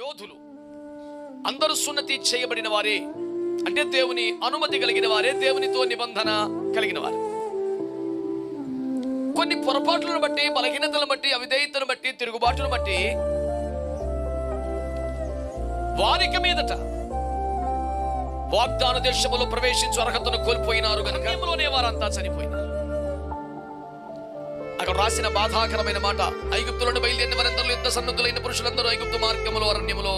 యోధులు. అందరూ సున్నతి చేయబడిన వారే అంటే దేవుని అనుమతి కలిగిన వారే దేవునితో నిబంధన కలిగిన వారు కొన్ని పొరపాట్లను బట్టి బలహీనతలను బట్టి అవిధేయతను బట్టి తిరుగుబాటును బట్టి వారికి మీదట వాగ్దాన దేశములో ప్రవేశించు అర్హతను కోల్పోయినారు కనుక వారంతా చనిపోయినారు. రాసిన బాధాకరమైన మాట. ఐగుప్తులను బయలుదేరిన వారందరూ యుద్ధ సన్నద్ధులైన పురుషులందరూ ఐగుప్తు మార్గములో అరణ్యములో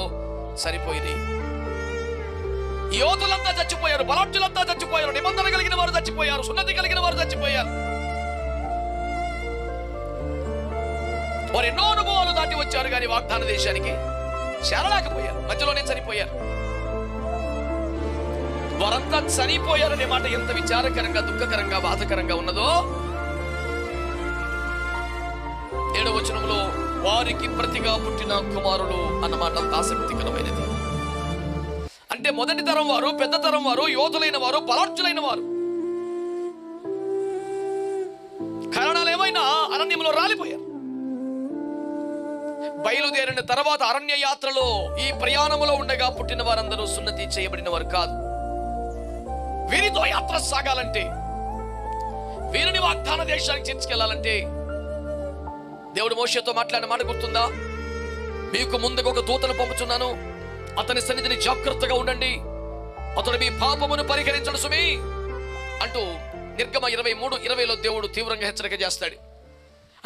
సరిపోయింది యోధులంతా చచ్చిపోయారు బలాఢ్యులంతా చచ్చిపోయారు నిబంధన కలిగిన వారు చచ్చిపోయారు సున్నతి కలిగిన వారు చచ్చిపోయారు. వారు ఎన్నో అనుభవాలు దాటి వచ్చారు కానీ వాగ్దాన దేశానికి చేరలేకపోయారు మధ్యలోనే చనిపోయారు వారంతా చనిపోయారనే మాట ఎంత విచారకరంగా దుఃఖకరంగా బాధకరంగా ఉన్నదో ఏడవ వచనంలో వారికి ప్రతిగా పుట్టిన కుమారులు అన్నమాట అంత ఆసక్తికరమైనది. అంటే మొదటి తరం వారు పెద్ద తరం వారు యోధులైన వారు బలార్జులైన వారు. కారణాలు ఏమైనా? అరణ్యంలో రాలిపోయారు. బయలుదేరిన తర్వాత అరణ్య యాత్రలో ఈ ప్రయాణములో ఉండగా పుట్టిన వారందరూ సున్నతి చేయబడిన వారు కాదు. వీరితో యాత్ర సాగాలంటే వీరిని వాగ్దాన దేశానికి తీసుకెళ్ళాలంటే దేవుడు మోషతో మాట్లాడిన మాట గుర్తుందా? మీకు ముందుకు ఒక దూతను పంపుతున్నాను అతని సన్నిధిని జాగ్రత్తగా ఉండండి. అతడు మీ పాపమును పరిహరించడు సుమి. అంటూ నిర్గమ ఇరవై మూడు ఇరవైలో దేవుడు తీవ్రంగా హెచ్చరిక చేస్తాడు.